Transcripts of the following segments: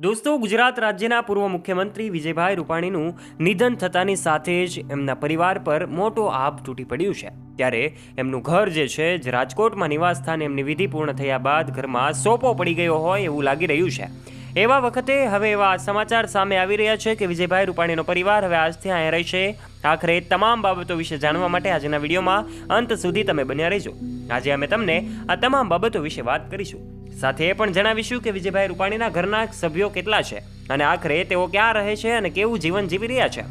દોસ્તો, ગુજરાત રાજ્યના પૂર્વ મુખ્યમંત્રી વિજયભાઈ રૂપાણીનું નિધન થતાની સાથે જ એમના પરિવાર પર મોટો આભ તૂટી પડ્યું છે. ત્યારે એમનું ઘર જે છે, જે રાજકોટમાં નિવાસ સ્થાને એમની વિધિ પૂર્ણ થયા બાદ ઘરમાં સોપો પડી ગયો હોય એવું લાગી રહ્યું છે. એવા વખતે હવે એવા સમાચાર સામે આવી રહ્યા છે કે વિજયભાઈ રૂપાણીનો પરિવાર હવે આજથી અહીંયા રહેશે. આખરે તમામ બાબતો વિશે જાણવા માટે આજના વિડીયોમાં અંત સુધી તમે બન્યા રહેજો. આજે અમે તમને આ તમામ બાબતો વિશે વાત કરીશું. સાથે એ પણ જણાવીશું કે વિજયભાઈ રૂપાણીના ઘરના સભ્યો કેટલા છે અને આખરે તેઓ ક્યાં રહે છે અને કેવું જીવન જીવી રહ્યા છે.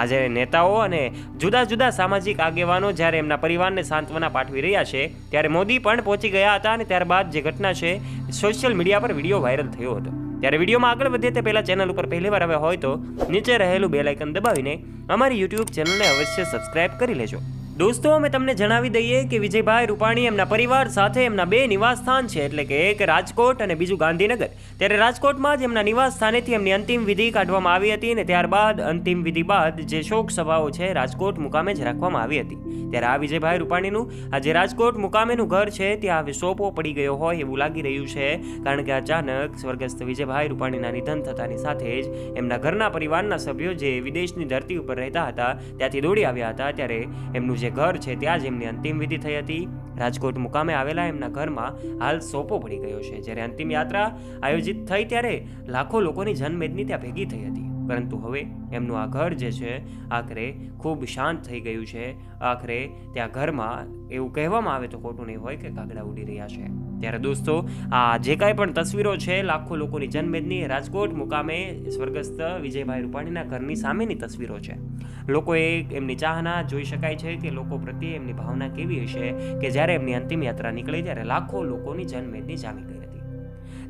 આજે નેતાઓ અને જુદા જુદા સામાજિક આગેવાનો જ્યારે એમના પરિવારને સાંત્વના પાઠવી રહ્યા છે, ત્યારે મોદી પણ પહોંચી ગયા હતા અને ત્યારબાદ જે ઘટના છે, સોશિયલ મીડિયા પર વીડિયો વાયરલ થયો હતો. ત્યારે વિડીયોમાં આગળ વધે તે પહેલાં ચેનલ ઉપર પહેલીવાર હવે હોય તો નીચે રહેલું બેલાઇકન દબાવીને અમારી યુટ્યુબ ચેનલને અવશ્ય સબસ્ક્રાઇબ કરી લેજો. દોસ્તો, અમે તમને જણાવી દઈએ કે વિજયભાઈ રૂપાણી એમના પરિવાર સાથે એમના બે નિવાસ સ્થાન છે, એટલે કે એક રાજકોટ અને બીજું ગાંધીનગર. ત્યારે રાજકોટમાં જ એમના નિવાસ સ્થાનેથી એમની અંતિમ વિધિ કાઢવામાં આવી હતી અને ત્યારબાદ અંતિમ વિધિ બાદ જે શોક સભાઓ છે, રાજકોટ મુકામે જ રાખવામાં આવી હતી. ત્યારે આ વિજયભાઈ રૂપાણીનું, આ જે રાજકોટ મુકામેનું ઘર છે, ત્યાં હવે સોપો પડી ગયો હોય એવું લાગી રહ્યું છે, કારણ કે અચાનક સ્વર્ગસ્થ વિજયભાઈ રૂપાણીના નિધન થતાની સાથે જ એમના ઘરના પરિવારના સભ્યો જે વિદેશની ધરતી ઉપર રહેતા હતા, ત્યાંથી દોડી આવ્યા હતા. ત્યારે એમનું જે ઘર છે ત્યાં જ એમની અંતિમ વિધિ થઈ હતી. રાજકોટ મુકામે આવેલા એમના ઘરમાં હાલ સોપો પડી ગયો છે. જ્યારે અંતિમ યાત્રા આયોજિત થઈ ત્યારે લાખો લોકોની જનમેદની ત્યાં ભેગી થઈ હતી. પરંતુ હવે એમનું આ ઘર જે છે, આખરે ખૂબ શાંત થઈ ગયું છે. આખરે ત્યાં ઘરમાં એવું કહેવામાં આવે તો ખોટું નહીં હોય કે કાગડા ઉડી રહ્યા છે. ત્યારે દોસ્તો, આ જે કાંઈ પણ તસવીરો છે, લાખો લોકોની જનમેદની, રાજકોટ મુકામે સ્વર્ગસ્થ વિજયભાઈ રૂપાણીના ઘરની સામેની તસવીરો છે. લોકોએ એમની ચાહના જોઈ શકાય છે કે લોકો પ્રત્યે એમની ભાવના કેવી હશે કે જ્યારે એમની અંતિમ યાત્રા નીકળી ત્યારે લાખો લોકોની જનમેદની જામી ગઈ.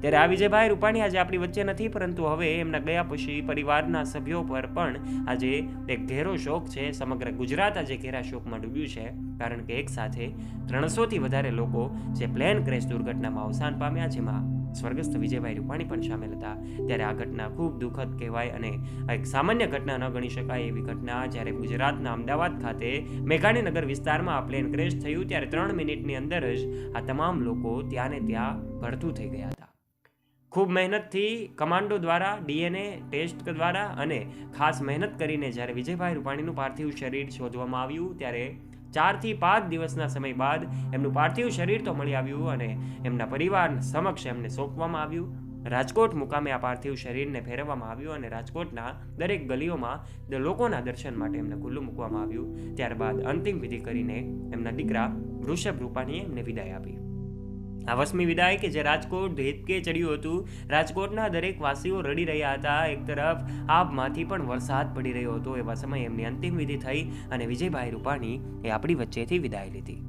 ત્યારે આ વિજયભાઈ રૂપાણી આજે આપણી વચ્ચે નથી, પરંતુ હવે એમના ગયા પછી પરિવારના સભ્યો પર પણ આજે એક ઘેરો શોક છે. સમગ્ર ગુજરાત આજે ઘેરા શોકમાં ડૂબ્યું છે, કારણ કે એક સાથે ત્રણસોથી વધારે લોકો જે પ્લેન ક્રેશ દુર્ઘટનામાં અવસાન પામ્યા, જેમાં સ્વર્ગસ્થ વિજયભાઈ રૂપાણી પણ સામેલ હતા. ત્યારે આ ઘટના ખૂબ દુઃખદ કહેવાય અને એક સામાન્ય ઘટના ન ગણી શકાય એવી ઘટના. જ્યારે ગુજરાતના અમદાવાદ ખાતે મેઘાણીનગર વિસ્તારમાં આ પ્લેન ક્રેશ થયું, ત્યારે ત્રણ મિનિટની અંદર જ આ તમામ લોકો ત્યાં ને ત્યાં ભરતું થઈ ગયા હતા. ખૂબ મહેનતથી કમાન્ડો દ્વારા, ડીએનએ ટેસ્ટ દ્વારા અને ખાસ મહેનત કરીને જ્યારે વિજયભાઈ રૂપાણીનું પાર્થિવ શરીર શોધવામાં આવ્યું, ત્યારે ચારથી પાંચ દિવસના સમય બાદ એમનું પાર્થિવ શરીર તો મળી આવ્યું અને એમના પરિવાર સમક્ષ એમને સોંપવામાં આવ્યું. રાજકોટ મુકામે આ પાર્થિવ શરીરને ફેરવવામાં આવ્યું અને રાજકોટના દરેક ગલીઓમાં લોકોના દર્શન માટે એમને ખુલ્લું મૂકવામાં આવ્યું. ત્યારબાદ અંતિમ વિધિ કરીને એમના દીકરા વૃષભ રૂપાણીએ એમને વિદાય આપી. આ વસમી વિદાય કે જે રાજકોટ ધેતકે ચડ્યું હતું. રાજકોટના દરેક વાસીઓ રડી રહ્યા હતા. એક તરફ આબમાંથી પણ વરસાદ પડી રહ્યો હતો. એવા સમયે એમની અંતિમ વિધિ થઈ અને વિજયભાઈ રૂપાણી એ આપણી વચ્ચેથી વિદાય લીધી.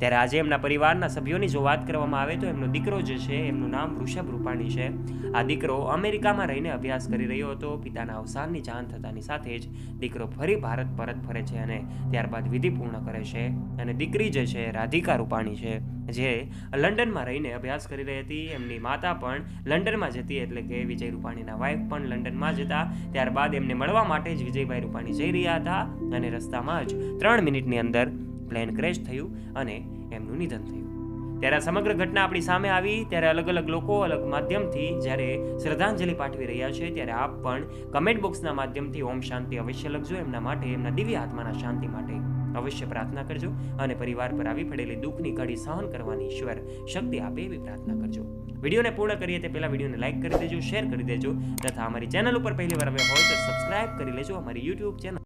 ત્યારે આજે એમના પરિવારના સભ્યોની જો વાત કરવામાં આવે તો એમનો દીકરો જે છે, એમનું નામ વૃષભ રૂપાણી છે. આ દીકરો અમેરિકામાં રહીને અભ્યાસ કરી રહ્યો હતો. પિતાના અવસાનની જાણ થતાની સાથે જ દીકરો ફરી ભારત પરત ફરે છે અને ત્યારબાદ વિધિ પૂર્ણ કરે છે. અને દીકરી જે છે, રાધિકા રૂપાણી છે, જે લંડનમાં રહીને અભ્યાસ કરી રહી હતી. એમની માતા પણ લંડનમાં જતી એટલે કે વિજય રૂપાણીના વાઇફ પણ લંડનમાં જતા. ત્યારબાદ એમને મળવા માટે જ વિજયભાઈ રૂપાણી જઈ રહ્યા હતા અને રસ્તામાં જ ત્રણ મિનિટની અંદર પ્લેન ક્રેશ થયું અને એમનું નિધન થયું. ત્યારે સમગ્ર ઘટના આપણી સામે આવી, ત્યારે અલગ અલગ લોકો અલગ માધ્યમથી જ્યારે શ્રદ્ધાંજલિ પાઠવી રહ્યા છે, ત્યારે આપ પણ કમેન્ટ બોક્સના માધ્યમથી ઓમ શાંતિ અવશ્ય લખજો, એમના માટે, એમના દિવ્ય આત્માના શાંતિ માટે અવશ્ય પ્રાર્થના કરજો અને પરિવાર પર આવી પડેલી દુઃખની કડી સહન કરવાની ઈશ્વર શક્તિ આપે એવી પ્રાર્થના કરજો. વિડીયોને પૂર્ણ કરીએ તે પહેલાં વિડીયોને લાઈક કરી દેજો, શેર કરી દેજો તથા અમારી ચેનલ ઉપર પહેલી વાર આવ્યા હોય તો સબસ્ક્રાઇબ કરી લેજો, અમારી યુટ્યુબ ચેનલ